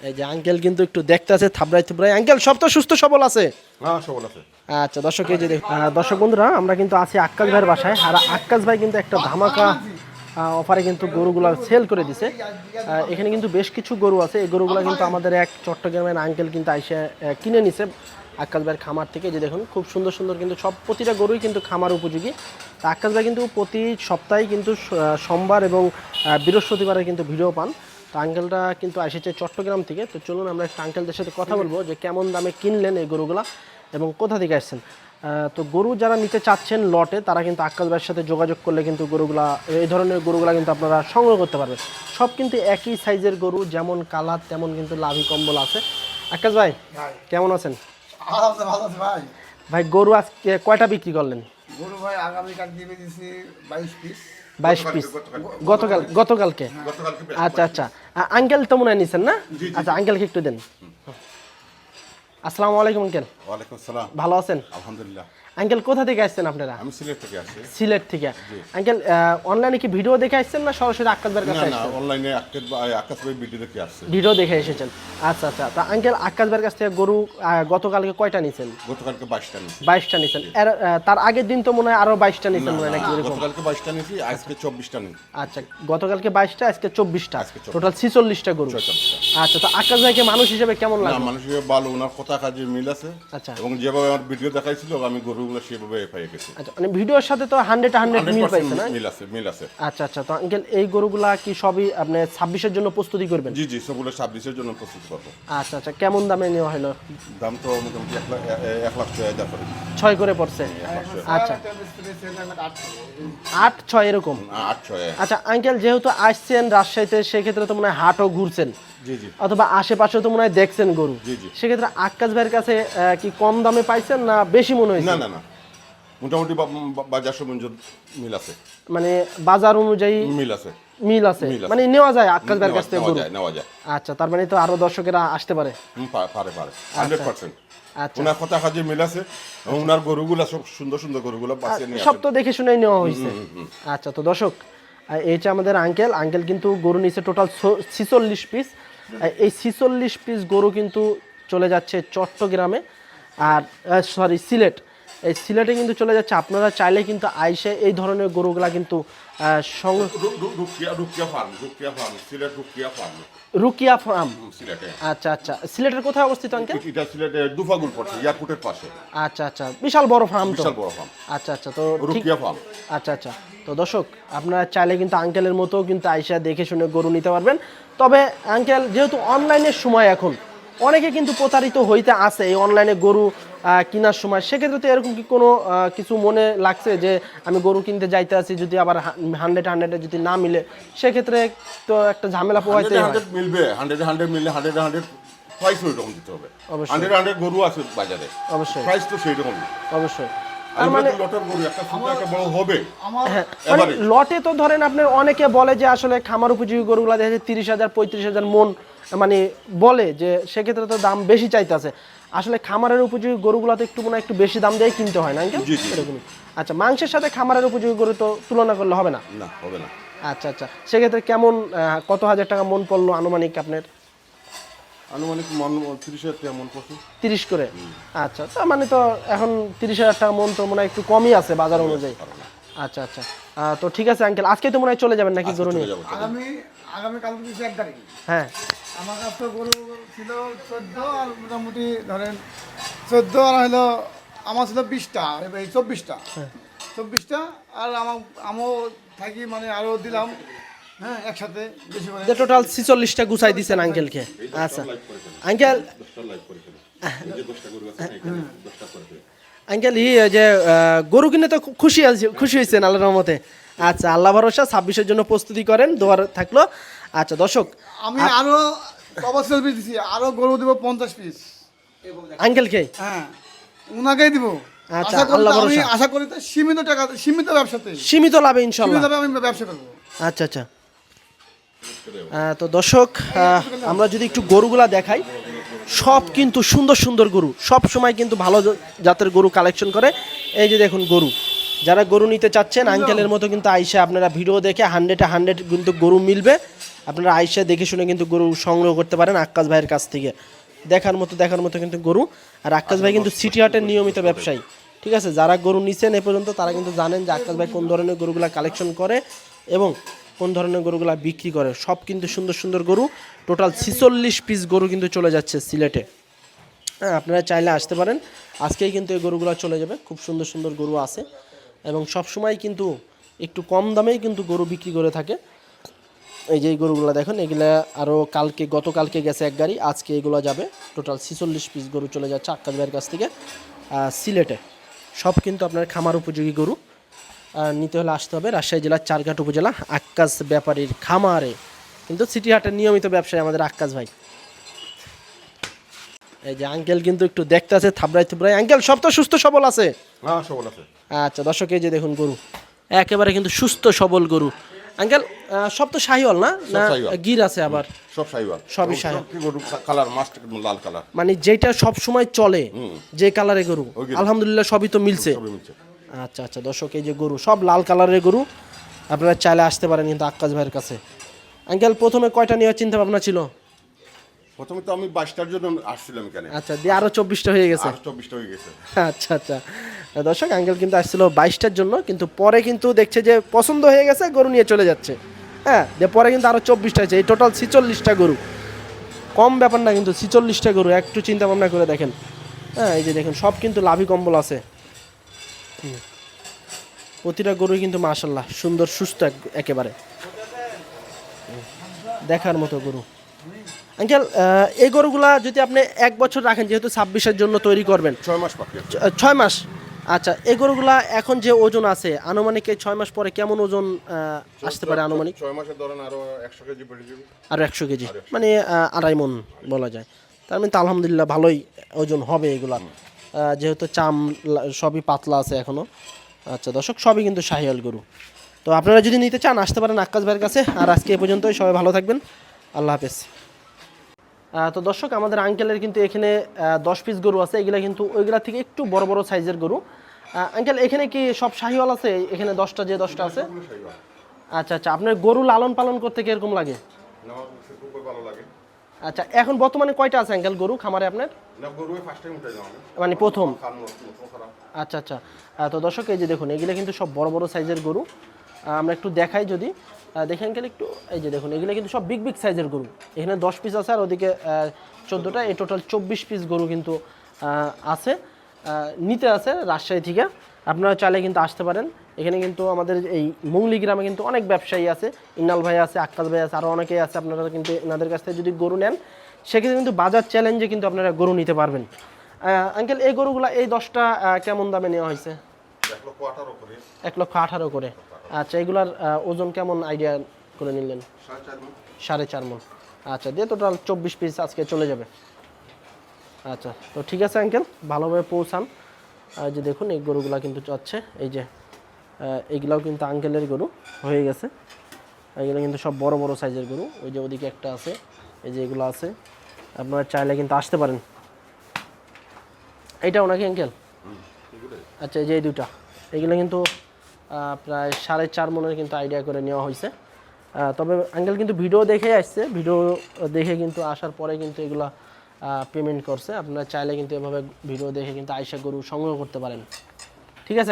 এই যে আঙ্কেল কিন্তু একটু দেখতে আছে থাবড়াই থুবড়াই আঙ্কেল সব তো সুস্থ সবল আছে? হ্যাঁ সবল আছে। আচ্ছা দর্শক এই যে দর্শক বন্ধুরা আমরা কিন্তু আছি আক্কাস ভাইয়ের বাসায়। আর আক্কাস ভাই কিন্তু একটা ধামাকা অফারে কিন্তু গরুগুলো সেল করে দিছে। এখানে কিন্তু বেশ কিছু গরু আছে। এই গরুগুলো কিন্তু আমাদের এক চট্টগ্রামের আঙ্কেল কিন্তু আইসে কিনে নিছে আক্কাস ভাইয়ের খামার থেকে। যে দেখুন খুব সুন্দর সুন্দর কিন্তু সব প্রতিটা গরুই কিন্তু খামার উপযোগী। তা আক্কাস ভাই কিন্তু প্রতি সপ্তাহে কিন্তু সোমবার এবং বৃহস্পতিবারে কিন্তু ভিডিও পান। তো আঙ্কেলটা কিন্তু এসেছে চট্টগ্রাম থেকে। তো চলুন আমরা একটা আঙ্কেলদের সাথে কথা বলব যে কেমন দামে কিনলেন এই গরুগুলা এবং কোথা থেকে আসছেন। তো গরু যারা নিতে চাচ্ছেন লটে তারা কিন্তু আক্কাস ভাইয়ের সাথে যোগাযোগ করলে কিন্তু গরুগুলা এই ধরনের গরুগুলা কিন্তু আপনারা সংগ্রহ করতে পারবেন। সব কিন্তু একই সাইজের গরু যেমন কালার তেমন কিন্তু লাভি কম্বল আছে। আক্কাস ভাই কেমন আছেন? ভাই। ভাই গরু আজকে কয়টা বিক্রি করলেন? গরু ভাই আগামীকাল দিয়ে দিয়েছি বাইশ পিস। বাইশ পিস। গতকাল গতকালকে? গতকালকে আচ্ছা আচ্ছা। আঙ্কেল তো মনে হয় নিছেন না? আচ্ছা আঙ্কেলকে একটু দেন। আসসালামু আলাইকুম আঙ্কেল ভালো আছেন? আলহামদুলিল্লাহ। আঙ্কেল কোথা থেকে আসছেন আপনারা? আমি সিলেট থেকে আসছি। সিলেট থেকে। আঙ্কেল অনলাইনে কি ভিডিও দেখে আসছেন না সরাসরি আক্কাসবার না কাছে না আসছেন? অনলাইনে আকাশ আকাশ ভাই ভিডিও দেখে আসছে। ভিডিও দেখে এসেছেন। আচ্ছা আচ্ছা। তা আঙ্কেল আক্কাসবার কাছ থেকে গরু গতকালকে কয়টা নিছেন? গতকালকে বাইশটা নিয়েছি বাইশটা নিছেন। এর, তার আগের দিন তো মনে হয় আরও বাইশটা নিছেন মনে হয় নাকি এরকম? গতকালকে বাইশটা নিয়েছি আজকে চব্বিশটা নিই আচ্ছা গতকালকে বাইশটা আজকে চব্বিশটা। আজকে 24 টোটাল ছিচল্লিশটা গরু। চব্বিশটা আচ্ছা তো আকাশ ভাইকে মানুষ হিসেবে কেমন না লাগে মানুষের ভালো ওনার কথা কাজে মিল আছে। আচ্ছা। এবং যেভাবে আমার ভিডিও দেখাইছিল আমি গরুগুলো সেভাবে পেয়ে গেছি আচ্ছা মানে ভিডিওর সাথে তো হান্ড্রেড হান্ড্রেড মিল পাইছে না? মিল আছে মিল আছে। আচ্ছা আচ্ছা তো আঙ্কেল এই গরুগুলা কি সবই আপনি জন্য প্রস্তুতি করবেন? জি জি সবগুলো জন্য প্রস্তুত করব। আচ্ছা আচ্ছা কেমন দামে নেওয়া হলো? দাম তো মোটামুটি এক লাখ লাখ ছয় হাজার করে। করে পড়ছে? আচ্ছা। আট ছয় এরকম? না, আট ছয়। আচ্ছা আঙ্কেল যেহেতু আসছেন রাজশাহীতে সেক্ষেত্রে তো মনে হয় হাটও ঘুরছেন। অথবা আশেপাশে তো মনে হয় দেখছেন গরু। সেক্ষেত্রে আকাশ ভাইয়ের কাছে কি কম দামে পাইছেন না বেশি মনে হয়েছে? না না না। মোটামুটি বাজার সমঞ্জ মিল আছে। মানে বাজার অনুযায়ী মিল আছে। মিল আছে? মানে নেওয়া যায় আকাশ ভাইয়ের কাছ থেকে গরু? নেওয়া যায় আচ্ছা তার মানে তো আরও দর্শকেরা আসতে পারে। পারে পারে। Hundred percent. আচ্ছা। ওনার কথা কাজে মিল আছে ওনার গরুগুলা সব সুন্দর সুন্দর গরুগুলো নিয়ে সব তো দেখে শুনেই নেওয়া হয়েছে। আচ্ছা তো দর্শক আহ, এই যে আমাদের আঙ্কেল। আঙ্কেল কিন্তু গরু নিচে টোটাল ছিচল্লিশ পিস। এই ছিচল্লিশ পিস গরু কিন্তু চলে যাচ্ছে চট্টগ্রামে। আর সরি সিলেট। এই সিলেটে কিন্তু চলে যাচ্ছে। আপনারা চাইলে কিন্তু আইসে এই ধরনের গরুগুলা কিন্তু রুকিয়া ফার্ম আচ্ছা আচ্ছা। সিলেটের কোথায় অবস্থিত আঙ্কেল? এটা সিলেটে দুফাগুল পড়ছে এয়ারপোর্টের পাশে। আচ্ছা আচ্ছা। বিশাল বড় ফার্ম বিশাল বড় ফার্ম আচ্ছা আচ্ছা। তো রুকিয়া ফার্ম আচ্ছা আচ্ছা। তো দর্শক আপনারা চাইলে কিন্তু আঙ্কেলের মতো কিন্তু আইসা দেখে শুনে গরু নিতে পারবেন। তবে আঙ্কেল যেহেতু অনলাইনের সময় এখন অনেকে কিন্তু প্রতারিত হইতে আছে এই অনলাইনে গরু কেনার সময়। সেক্ষেত্রে তো এরকম কি কোনো কিছু মনে লাগছে যে আমি গরু কিনতে যাইতে আছি যদি আবার হান্ড্রেড হান্ড্রেডে যদি না মিলে? সেক্ষেত্রে তো একটা ঝামেলা পোহাইতে হান্ড্রেড মিলবে হান্ড্রেড হান্ড্রেড মিললে হান্ড্রেড হান্ড্রেড প্রাইস ওই রকম দিতে হবে। অবশ্যই। হান্ড্রেড হান্ড্রেড গরু আছে বাজারে। অবশ্যই। প্রাইস তো সেই রকম অবশ্যই। মানে লটার গরু একটা ছোট একটা বড় হবে। হ্যাঁ মানে লটে তো ধরেন আপনার অনেকে বলে যে আসলে খামার উপযোগী গরুগুলা দেখা যাচ্ছে তিরিশ হাজার পঁয়ত্রিশ হাজার মন মানে বলে যে সেক্ষেত্রে তো দাম বেশি চাইতেছে। আসলে খামারের উপযোগী গরুগুলাতে একটু মনে হয় একটু বেশি দাম দিয়ে কিনতে হয় না। এরকমই। আচ্ছা মাংসের সাথে খামারের উপযোগী গরু তো তুলনা করলে হবে না? না হবে না। আচ্ছা আচ্ছা। সেক্ষেত্রে কেমন কত হাজার টাকা মন পড়ল আনুমানিক আপনার? আনুমানিক মন তিরিশ হাজার টাকা মন পড়ছে। তিরিশ করে? আচ্ছা তার মানে তো এখন তিরিশ হাজার টাকা মন তো মনে হয় একটু কমই আছে বাজার অনুযায়ী। আচ্ছা আচ্ছা। তো ঠিক আছে আঙ্কেল আজকে তো মনে হয় চলে যাবেন নাকি গরু নিয়ে? যাব। আগামী আগামীকাল দিয়েছি এক তারিখ। হ্যাঁ। আমার কাছে গরু ছিল চোদ্দ আর মোটামুটি ধরেন চোদ্দ আর হলো আমার ছিল বিশটা এবার এই চব্বিশটা। চব্বিশটা আর আমার আমিও থাকি মানে আরও দিলাম। হ্যাঁ একসাথে করে। টোটাল ছিচল্লিশটা গুছাই দিচ্ছেন আঙ্কেলকে। আচ্ছা। আঙ্কেল যে। আঙ্কেল ই যে গরু কিনে তো খুশি খুশি হয়েছেন আল্লাহর রহমতে। আচ্ছা আল্লাহ ভরসা ছাব্বিশের জন্য প্রস্তুতি করেন দোয়ার থাকল। আচ্ছা দর্শক আমি আরও অবশ্যই দিচ্ছি আরও গরু দিব পঞ্চাশ পিস আঙ্কেলকে হ্যাঁ উনাকেই দিব। আচ্ছা, আল্লাহ ভরসা। আশা করি তো সীমিত টাকা সীমিত ব্যবসাতে। সীমিত লাভে ইনশাল্লাহ সীমিত আমি ব্যবসা করব। আচ্ছা আচ্ছা। তো দর্শক আমরা যদি একটু গরুগুলা দেখাই সব কিন্তু সুন্দর সুন্দর গরু। সব সময় কিন্তু ভালো জাতের গরু কালেকশন করে। এই যে দেখুন গরু। যারা গরু নিতে চাচ্ছেন আঙ্কেলের মতো কিন্তু আইসা আপনারা ভিডিও দেখে হান্ড্রেডে হান্ড্রেড কিন্তু গরু মিলবে। আপনারা আইসা দেখে শুনে কিন্তু গরু সংগ্রহ করতে পারেন আক্কাস ভাইয়ের কাছ থেকে। দেখার মতো দেখার মতো কিন্তু গরু। আর আক্কাস ভাই কিন্তু সিটি হাটের নিয়মিত ব্যবসায়ী। ঠিক আছে? যারা গরু নিছেন এ পর্যন্ত তারা কিন্তু জানেন যে আক্কাস ভাই কোন ধরনের গরুগুলা কালেকশন করে এবং কোন ধরনের গরুগুলা বিক্রি করে? সব কিন্তু সুন্দর সুন্দর গরু। টোটাল ছিচল্লিশ পিস গরু কিন্তু চলে যাচ্ছে সিলেটে। হ্যাঁ আপনারা চাইলে আসতে পারেন। আজকেই কিন্তু এই গরুগুলো চলে যাবে। খুব সুন্দর সুন্দর গরু আছে। এবং সব সময় কিন্তু একটু কম দামেই কিন্তু গরু বিক্রি করে থাকে। এই যে গরুগুলো দেখুন, এগুলা আরও কালকে, গতকালকে গেছে এক গাড়ি, আজকে এগুলো যাবে। টোটাল ছিচল্লিশ পিস গরু চলে যাচ্ছে আক্কাস ভাইয়ের কাছ থেকে সিলেটে। সব কিন্তু আপনার খামার উপযোগী গরু। নিতে হলে আসতে হবে রাজশাহী জেলার চারঘাট উপজেলা আক্কাস ব্যাপারীর খামারে। কিন্তু সিটি হাটের নিয়মিত ব্যবসায়ী আমাদের আক্কাস ভাই। এই যে আঙ্কেল কিন্তু একটু দেখতে আছে থাবড়াই থুবড়াই আঙ্কেল সব তো সুস্থ সবল আছে? সবল আছে। আচ্ছা দর্শক এই যে দেখুন গরু। একেবারে কিন্তু সুস্থ সবল গরু। আঙ্কেল সব তো শাহিওয়াল না? না গির আছে আবার? সব সবই শাহিওয়াল। গরু? কালার মাস্ট লাল কালার। মানে যেটা সব সময় চলে যে কালারে গরু। গরু। আলহামদুলিল্লাহ সবই তো মিলছে। সবই মিলছে। আচ্ছা আচ্ছা দর্শক এই যে গরু সব লাল কালারের গরু। আপনারা চাইলে আসতে পারেন কিন্তু আক্কাস ভাইয়ের কাছে। আঙ্কেল প্রথমে কয়টা নেওয়ার চিন্তা ভাবনা ছিল? প্রথমে তো আমি বাইশটার জন্য আসছিলাম এখানে। আচ্ছা দিয়ে আরও চব্বিশটা হয়ে গেছে। চব্বিশটা হয়ে গেছে। আচ্ছা আচ্ছা। দর্শক আঙ্কেল কিন্তু আসছিল বাইশটার জন্য কিন্তু পরে কিন্তু দেখছে যে পছন্দ হয়ে গেছে গরু নিয়ে চলে যাচ্ছে। হ্যাঁ দিয়ে পরে কিন্তু আরও চব্বিশটা হয়েছে। এই টোটাল ছিচল্লিশটা গরু। কম ব্যাপার না কিন্তু ছিচল্লিশটা গরু। একটু চিন্তা ভাবনা করে দেখেন। হ্যাঁ এই যে দেখেন সব কিন্তু লাভি কম্বল আছে। প্রতিটা গরুই কিন্তু মাশাল্লাহ সুন্দর সুস্থ একেবারে। দেখার মতো গরু। আঙ্কেল এই গরুগুলা যদি আপনি এক বছর রাখেন যেহেতু ছাব্বিশের জন্য তৈরি করবেন। ছয় মাস ছয় মাস? আচ্ছা এই গরুগুলা এখন যে ওজন আছে আনুমানিক এই ছয় মাস পরে কেমন ওজন আসতে পারে আনুমানিক? ছয় মাসের ধরেন আরও একশো কেজি আরও একশো কেজি। মানে আড়াই মন বলা যায়। তার মানে তো আলহামদুলিল্লাহ ভালোই ওজন হবে এগুলার আহ, যেহেতু চাম সবই পাতলা আছে এখনও। আচ্ছা দর্শক, সবই কিন্তু শাহিয়াল গরু। তো আপনারা যদি নিতে চান, আসতে পারেন আক্কাস ভাইয়ের কাছে। আর আজকে এ পর্যন্তই, সবাই ভালো থাকবেন। আল্লাহ হাফেজ। তো দর্শক, আমাদের আঙ্কেলের কিন্তু এখানে দশ পিস গরু আছে। এগুলা কিন্তু ওইগুলা থেকে একটু বড় বড় সাইজের গরু। আঙ্কেল এখানে কি সব শাহিওয়াল আছে? এখানে দশটা, যে দশটা আছে? আচ্ছা আচ্ছা আপনার গরু লালন পালন করতে কীরকম লাগে। আচ্ছা এখন বর্তমানে কয়টা আছে আঙ্কেল গরু খামারে আপনার? মানে প্রথম? আচ্ছা আচ্ছা। তো দর্শক এই যে দেখুন এগুলো কিন্তু সব বড় বড় সাইজের গরু। আমরা একটু দেখাই যদি। আহ, দেখে আঙ্কেল একটু এই যে দেখুন এগুলো কিন্তু সব বিগ বিগ সাইজের গরু। এখানে দশ পিস আছে আর ওদিকে চোদ্দোটা এই টোটাল চব্বিশ পিস গরু কিন্তু আছে। নিতে আছে রাজশাহী থেকে। আপনারা চাইলে কিন্তু আসতে পারেন। এখানে কিন্তু আমাদের এই মুংলি গ্রামে কিন্তু অনেক ব্যবসায়ী আছে ইন্নাল ভাই আছে আক্কাস ভাই আছে আরও অনেকেই আছে। আপনারা কিন্তু এনাদের কাছ থেকে যদি গরু নেন, সেক্ষেত্রে কিন্তু বাজার চ্যালেঞ্জে কিন্তু আপনারা গরু নিতে পারবেন। আঙ্কেল এই গরুগুলা এই দশটা কেমন দামে নেওয়া হয়েছে? এক লক্ষ আঠারো করে। আচ্ছা এগুলার ওজন কেমন আইডিয়া করে নিলেন? সাড়ে চার মন। আচ্ছা দিয়ে টোটাল চব্বিশ পিস আজকে চলে যাবে। আচ্ছা তো ঠিক আছে আঙ্কেল ভালোভাবে পৌঁছান। যে দেখুন, এই গরুগুলা কিন্তু যাচ্ছে এই যে এইগুলাও কিন্তু আঙ্কেলের গরু হয়ে গেছে। এগুলো কিন্তু সব বড় বড় সাইজের গরু। ওই যে ওদিকে একটা আছে, এই যে এগুলো আছে। আপনারা চাইলে কিন্তু আসতে পারেন। এইটাও নাকি আঙ্কেল? আচ্ছা এই যে এই দুটা এগুলো কিন্তু প্রায় সাড়ে চার মনের কিন্তু আইডিয়া করে নেওয়া হয়েছে তবে আঙ্কেল কিন্তু ভিডিও দেখে আসছে। ভিডিও দেখে কিন্তু আসার পরে কিন্তু এগুলা পেমেন্ট করছে। আপনারা চাইলে কিন্তু এভাবে ভিডিও দেখে কিন্তু আয়সা গরু সংগ্রহ করতে পারেন। ঠিক আছে